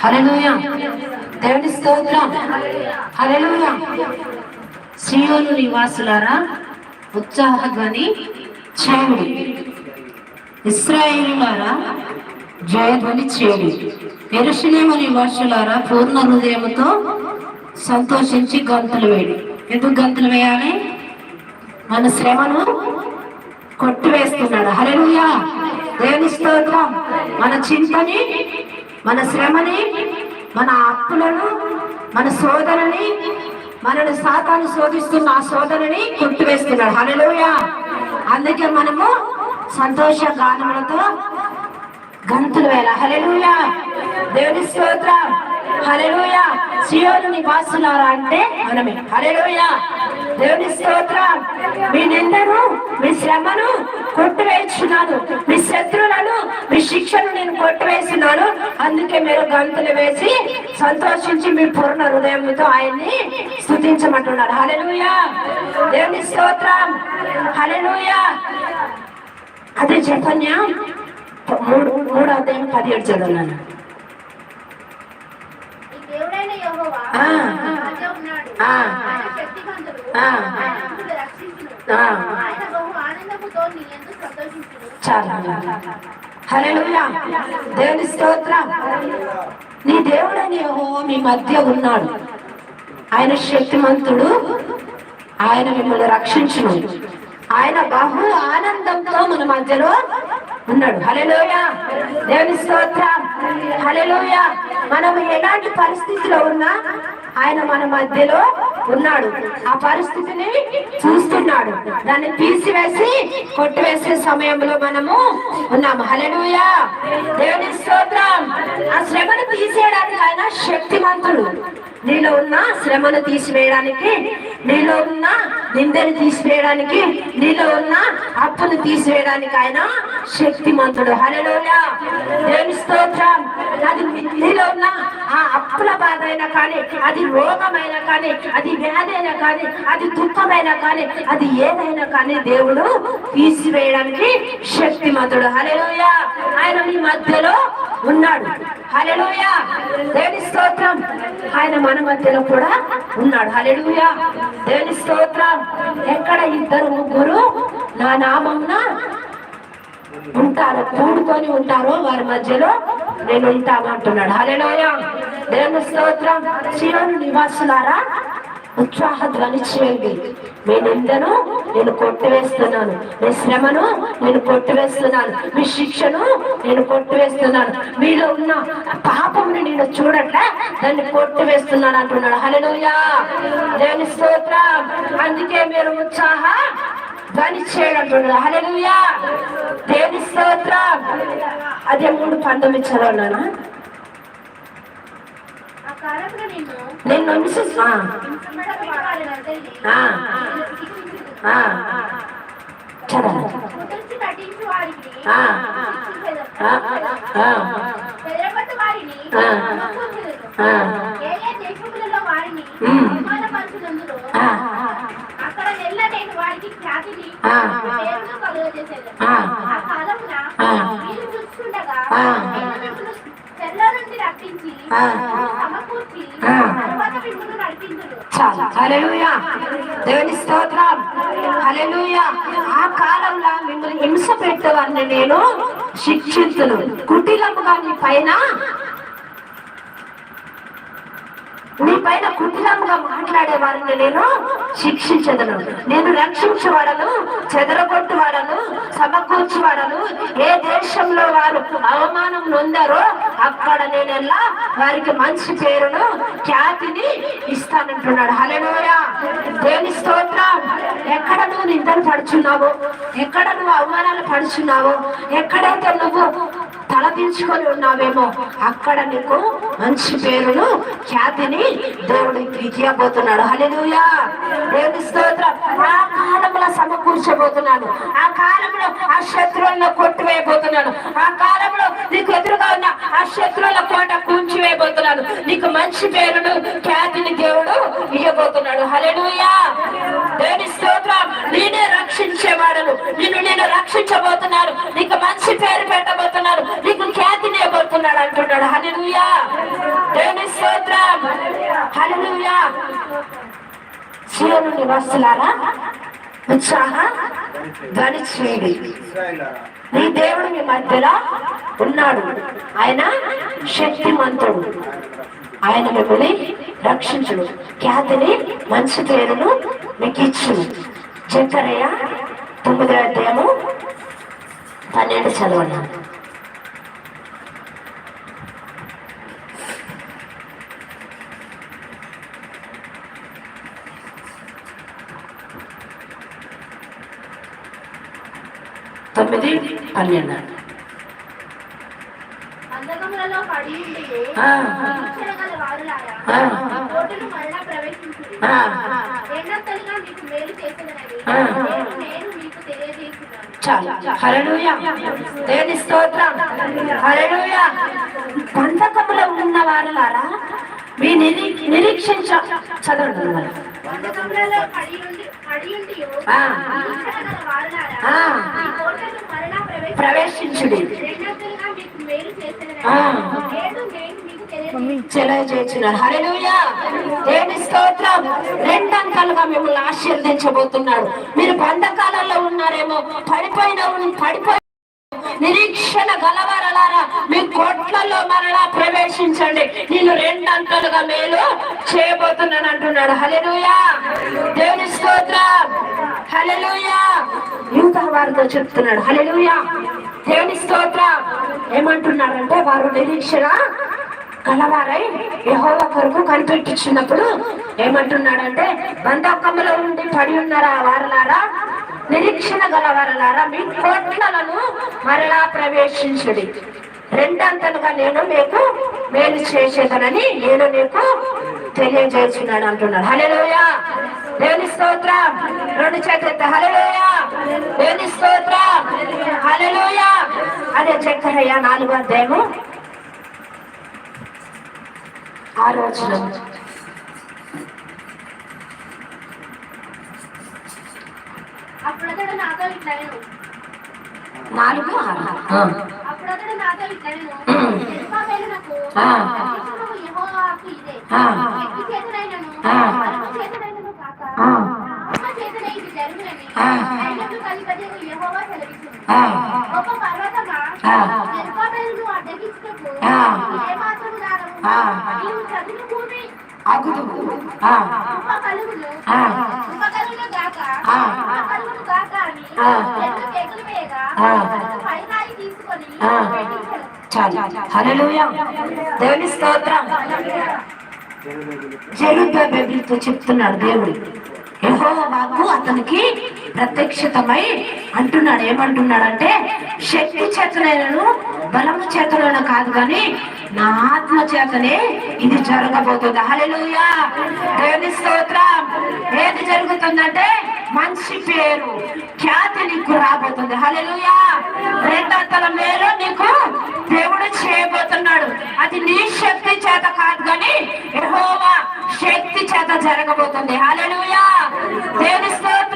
హల్లెలూయా. దేవుని స్తోత్రం. హల్లెలూయా. సియోను నివాసులారా ఉత్సాహ ధ్వని చేయుడి. ఇస్రాయేలులారా జయధ్వని చేయుడి ఎరుసలేమని వర్షలారా పూర్ణ హృదయముతో సంతోషించి గంతులు వేడి ఎందుకు గంతులు వేయాలి? మన శ్రమను కొట్టివేస్తున్నాడు. హల్లెలూయా! దేవుని స్తోత్రం. మన చింతని మన శ్రమని మన అప్పులను మన సోదరుని మనను సాతాను శోధిస్తున్న ఆ సోదరుని కొట్టివేస్తున్నాడు. హల్లెలూయా! అందుకే మనము సంతోష గానములతో గంతులు వేల. హలెలుయా దేవుని స్తోత్రం. హల్లెలూయా. సియోను నివాసులారా అంటే మనమే. హల్లెలూయా. దేవుని స్తోత్రం. మీ నిందను మీ శ్రమను కొట్టువేస్తున్నాను మీ శత్రువులను మీ శిక్షను నేను కొట్టువేస్తున్నాను అందుకే మీరు గంతులు వేసి సంతోషించి మీ పూర్ణ హృదయంతో ఆయన్ని స్తుతించమంటున్నారు. హల్లెలూయా. దేవుని స్తోత్రం. హల్లెలూయా. అదే చైతన్య మూడు మూడో అధ్యాయం పదిహేడు చదువున్నాను ఈ దేవుడైన యెహోవా ఆ. మీ మధ్య ఉన్నాడు. ఆ. ఆయన శక్తివంతుడు ఆ. ఆయన మిమ్మల్ని రక్షించును ఆ. ఆయన బహు ఆనందముతో నీ ఎందుకు సంతోషించును చాలా. హల్లెలూయా. దేవుని స్తోత్రం. నీ దేవుడని మీ మధ్య ఉన్నాడు. ఆయన శక్తిమంతుడు. ఆయన మిమ్మల్ని రక్షించును. ఆయన బహు ఆనందంతో మన మధ్యలో ఉన్నాడు హల్లెలూయా. దేవుని స్తోత్రం. హల్లెలూయా. మనం ఎలాంటి పరిస్థితిలో ఉన్నా ఆయన మన మధ్యలో ఉన్నాడు. ఆ పరిస్థితిని చూస్తున్నాడు. దాన్ని తీసివేసి కొట్టివేసే సమయంలో మనము ఉన్నాము. హల్లెలూయా. దేవుని స్తోత్రం. ఆ శ్రమను తీసేయడానికి ఆయన శక్తివంతుడు నీలో ఉన్న శ్రమను తీసివేయడానికి నీలో ఉన్న నిందను తీసివేయడానికి నీలో ఉన్న అప్పును తీసివేయడానికి ఆయన శక్తిమంతుడు. హల్లెలూయా. దేవుని స్తోత్రం. అది నీలో ఉన్న ఆ అప్పుల బాధ అయినా కానీ అది రోగమైనా కానీ అది వ్యాధి అయినా కానీ అది దుఃఖమైనా కానీ అది ఏదైనా కానీ దేవుడు తీసివేయడానికి శక్తిమంతుడు. హల్లెలూయా. ఆయన మీ మధ్యలో ఉన్నాడు. హల్లెలూయా. దేవుని స్తోత్రం. ఆయన మన మధ్యలో కూడా ఉన్నాడు. హలెలుయా దేవుని స్తోత్రం. ఎక్కడ ఇద్దరు ముగ్గురు నా నామంన ఉంటారు కూడుకొని ఉంటారు వారి మధ్యలో నేను ఉంటామంటున్నాడు అంటున్నాడు. దేవుని స్తోత్రం. శివుని నివాసులారా ఉత్సాహ ధ్వని చేయండి. మీ నిందను నేను కొట్టివేస్తున్నాను. మీ శ్రమను నేను కొట్టివేస్తున్నాను. మీ శిక్షను నేను కొట్టివేస్తున్నాను. మీలో ఉన్న పాపముని నేను చూడట్లే దాన్ని కొట్టివేస్తున్నాను అంటున్నాడు. హల్లెలూయా. దేవుని స్తోత్రం. అందుకే మీరు ఉత్సాహ ధ్వని చేయడం అంటున్నాడు. హల్లెలూయా. దేని స్తోత్రం. అదే మూడు పంతొమ్మిది చదవనా నిన్ను నేను హింసిస్తా హింసించబడిన వారినందరినీ ఆ. నేను శిక్షించుదును. ఆ. చదవ కుదిర్చి నటించు వారికి ఆ. శిక్షించెదను. ఆ, ఆ, బెదరగొట్టు వారిని ఆ. సమకూర్చెదను. ఆ. ఏ ఏ దేశములలో వారిని ఉమ్. అవమానపరచునందులో ఆ, అక్కడ నెల్ల నేను వారికి ఖ్యాతిని ఆ. పేరును కలుగజేసేదను. ఆ. ఆ కాలమున ఆ. మీరు చూస్తుండగా హల్లెలూయా. దేవుని స్తోత్రం. హల్లెలూయా. ఆ కాలంలో మిమ్మల్ని హింస పెట్టేవారిని నేను శిక్షించును. కుటిలముగా నీ పైన నీ పైన కుటిలంగా మాట్లాడే వారిని నేను శిక్షించదను. నేను రక్షించువాడను చెదరగొట్టువాడను సమకూర్చువాడను. ఏ దేశంలో వారు అవమానం నొందారో అక్కడ నేనెల్లా వారికి మంచి పేరును ఖ్యాతిని ఇస్తానంటున్నాడు. హల్లెలూయ. దేని స్తోత్రం. ఎక్కడ నువ్వు నిందలు పడుచున్నావో ఎక్కడ నువ్వు అవమానాలు పడుచున్నావో ఎక్కడైతే నువ్వు తలదించుకొని ఉన్నావేమో అక్కడ నీకు మంచి పేరును ఖ్యాతిని దేవుడు తీయబోతున్నాడు హల్లెలూయా. దేవుని స్తోత్రం. ఆ కాలంలో సమకూర్చబోతున్నాడు. ఆ కాలంలో ఆ శత్రువులను కొట్టివేయబోతున్నాడు. ఆ కాలంలో నీకు ఎదురుగా ఉన్న ఆ శత్రువుల కోట కూల్చివేయబోతున్నాడు. నీకు మంచి పేరును ఖ్యాతిని దేవుడు ఇవ్వబోతున్నాడు హల్లెలూయా. దేవుని స్తోత్రం. నేనే రక్షించేవాడను. నిన్ను నేను రక్షించబోతున్నాను. నీకు మంచి పేరు పెట్టబోతున్నాను. నీకు ఖ్యాతిని ఇవ్వబోతున్నాడు అంటున్నాడు. హల్లెలూయా. దేవుని స్తోత్రం. హల్లెలూయా. సియోను నివాసులారా ఉత్సాహ ధ్వని చేయండి నీ దేవుడు మీ మధ్యలో ఉన్నాడు. ఆయన శక్తిమంతుడు. ఆయన మిమ్మల్ని రక్షించుడు ఖ్యాతిని మంచి పేరును మీకు ఇచ్చు జకరయ్య తొమ్మిదో అధ్యాయము పన్నెండు చదవండి తొమ్మిది పన్నెండు బంధకములలో పడి ఉండి ఆ. నిరీక్షణ గల వారులారా, ఆ. కోటను మరలా ప్రవేశించుడి. ఆ. రెండంతలుగా మీకు మేలు చేసేదనని ఆ. నేను నేను మీకు తెలియజేస్తున్నాను చాలు. హల్లెలూయా. దేవుని స్తోత్రం. హల్లెలూయా. బంధకములో ఉన్న వారులారా మీ నిరీ నిరీక్షించ చదవండి. ప్రవేశించుడి. తెలియజేస్తున్నాడు హల్లెలూయా. దేవుని స్తోత్రం. రెండంతలుగా మిమ్మల్ని ఆశీర్వదించబోతున్నాడు. మీరు బంధకాలలో ఉన్నారేమో పడిపోయిన పడిపోయి నిరీక్షణ మరలా ప్రవేశించండి. నేను రెండంతలుగా మేలు చేయబోతున్నాను అంటున్నాడు. హలెలుయా దేవుని స్తోత్రం. హలెలుయా యూత వారితో చెప్తున్నాడు. హలెలుయా దేవుని స్తోత్రం. ఏమంటున్నారంటే వారు నిరీక్షణ కలవారై యహోవ కొరకు కనిపెట్టించినప్పుడు ఏమంటున్నాడంటే బంధకములో ఉండి పడి ఉన్నారా వారలారా? నిరీక్షణ గలవారలారా? మీ కోట్లను మరలా ప్రవేశించుడి. రెండంతలుగా నేను మీకు మేలు చేసేదనని నేను నీకు తెలియజేస్తున్నాడు అంటున్నాడు. హల్లెలూయా. దేవుని స్తోత్రం. రెండు చేతులెత్తి హల్లెలూయా. దేవుని స్తోత్రం. హల్లెలూయా. అదే చక్కరయ్య నాలుగో అధ్యాయము. ఆ రోజున. నాలుగు ఆరు. ఆ. అప్పుడు అతడు నాతో. అగుదు ఆ. కలుగును, ఆ. కలుగును గాక, ఆ. కలుగును గాక అని. రెండు కేకలు వేయగా, పైరాయి తీసుకొని. చాలు హల్లెలూయా. దేవుని స్తోత్రం. జెరుబ్బేబెలుతో చెప్తున్నాడు దేవుడు. యెహోవా వాక్కు అతనికి ప్రత్యక్షతమై అంటున్నాడు. ఏమంటున్నాడంటే శక్తి చేతనైనను బలము చేతనైన కాదు కానీ నా ఆత్మ చేతనే ఇది జరగబోతుంది. హలెలుయా దేవుని స్తోత్రం. ఏది జరుగుతుందంటే మంచి పేరు ఖ్యాతి నీకు రాబోతుంది. హలెలుయా రెండంతల మేలు నీకు దేవుడు చేయబోతున్నాడు. అది నీ శక్తి చేత కాదు కానీ యెహోవా శక్తి చేత జరగబోతుంది. హలెలుయా దేవుని స్తోత్రం.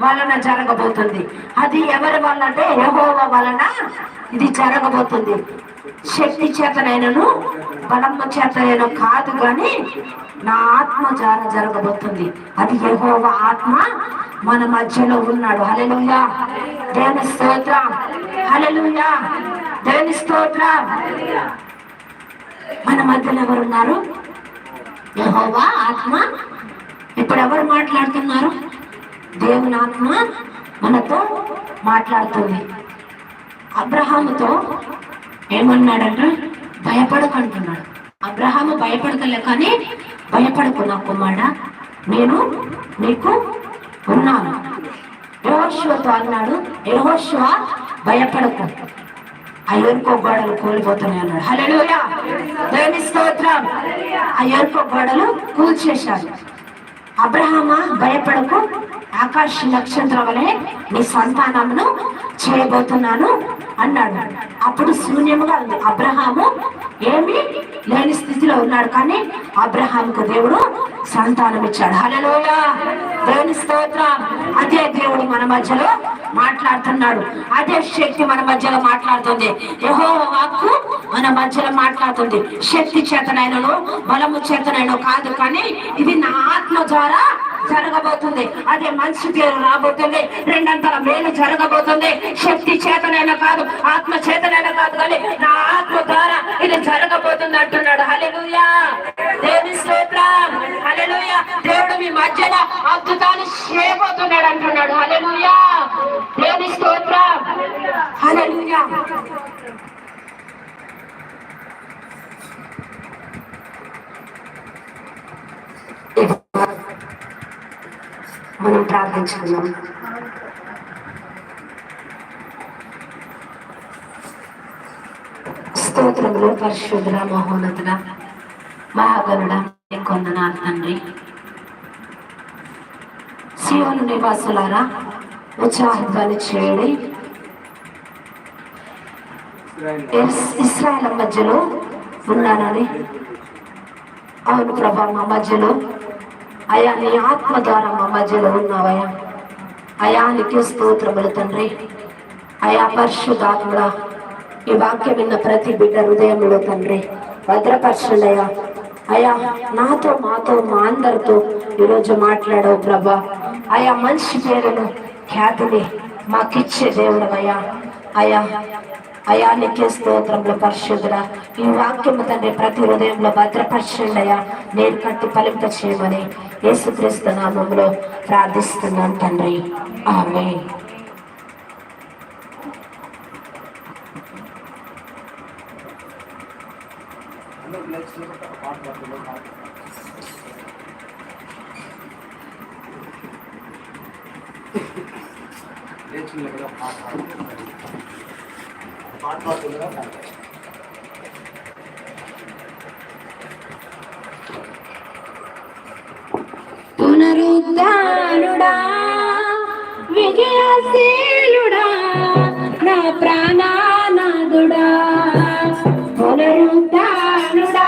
వలన జరగబోతుంది. అది ఎవరి వలన అంటే యహోవ వలన ఇది జరగబోతుంది. శక్తి చేతనైనను బలమ్మ చేతనైనా కాదు కానీ నా ఆత్మ ద్వారా జరగబోతుంది. అది యహోవ ఆత్మ మన మధ్యలో ఉన్నాడు. హల్లెలూయా. దేవుని స్తోత్ర. హల్లెలూయా. దేవుని స్తోత్ర. మన మధ్యలో ఎవరున్నారు యహోవా ఆత్మ. ఇప్పుడు ఎవరు మాట్లాడుతున్నారు? దేవుని ఆత్మ మనతో మాట్లాడుతుంది. అబ్రహాముతో ఏమన్నాడంట? భయపడకంటున్నాడు. అబ్రహాము భయపడతలే కానీ భయపడకు నా నేను నీకు ఉన్నాను. యహోశివతో అన్నాడు యహోశివ భయపడకు. ఆ ఎరుకో గోడలు కూలిపోతున్నాయి అన్నాడు. హల్లెలూయా! దేవుని స్తోత్రం. ఆ ఎరుకో గోడలు కూల్చేశాడు అబ్రహామా భయపడకు. ఆకాశ నక్షత్రం వలె నీ సంతానమును చేయబోతున్నాను అన్నాడు. అప్పుడు శూన్యముగా ఉంది అబ్రహాము ఏమి లేని స్థితిలో ఉన్నాడు. కానీ అబ్రహాముకు దేవుడు సంతానం ఇచ్చాడు. హల్లెలూయా! దేవుని స్తోత్రం. అదే దేవుడు మన మధ్యలో మాట్లాడుతున్నాడు. అదే శక్తి మన మధ్యలో మాట్లాడుతుంది. యహో వాక్కు మన మధ్యలో మాట్లాడుతుంది. శక్తి చేతనైనను బలము చేతనైనా కాదు. కానీ ఇది నా ఆత్మ ద్వారా జరగబోతుంది. అదే మంచి పేరు రాబోతుంది. రెండంతల మేలు జరగబోతుంది. శక్తి చేతనైనా కాదు ఆత్మ చేతనైనా కాదు కానీ నా ఆత్మ ద్వారా ఇది జరగబోతుంది అంటున్నాడు. హలెలుయా దేవి స్తోత్రం. హలెలుయా దేవుడు మీ మధ్యన అద్భుతాలు చేయబోతున్నాడు అంటున్నాడు. హలెలుయా దేవి స్తోత్రం. హలెలుయా మనం ప్రార్థించుకున్నాం స్తోత్రములు పరిశుద్ధుల మహోన్నతుల మహాగరుడ కొందనాలు తండ్రి. శివుని నివాసులారా ఉత్సాహధ్వని చేయండి. ఇస్రాయల్ మధ్యలో ఉన్నానని. అవును ప్రభా మా మధ్యలో అయా నీ ఆత్మ ద్వారా మా మధ్యలో ఉన్నావయ్యా. అయా నీకు స్తోత్రములు తండ్రి. అయా పరిశుద్ధాత్ముడా ఈ వాక్యం విన్న ప్రతి బిడ్డ హృదయంలో తండ్రి భద్రపరచండి అయా నాతో మాతో మా అందరితో ఈరోజు మాట్లాడవు ప్రభా. అయా మంచి పేరును ఖ్యాతిని మాకిచ్చే దేవుడు అయ్యా అయా అయా నీకే స్తోత్రంలో పరిశుద్ధుడా. ఈ వాక్యము తండ్రి ప్రతి హృదయంలో భద్రపరచండి అయ్యా నేను కట్టి ఫలింప చేయమని యేసుక్రీస్తు నామంలో ప్రార్థిస్తున్నాను తండ్రి ఆమె పునరుద్ధానుడా విజయశీలుడా నా ప్రాణా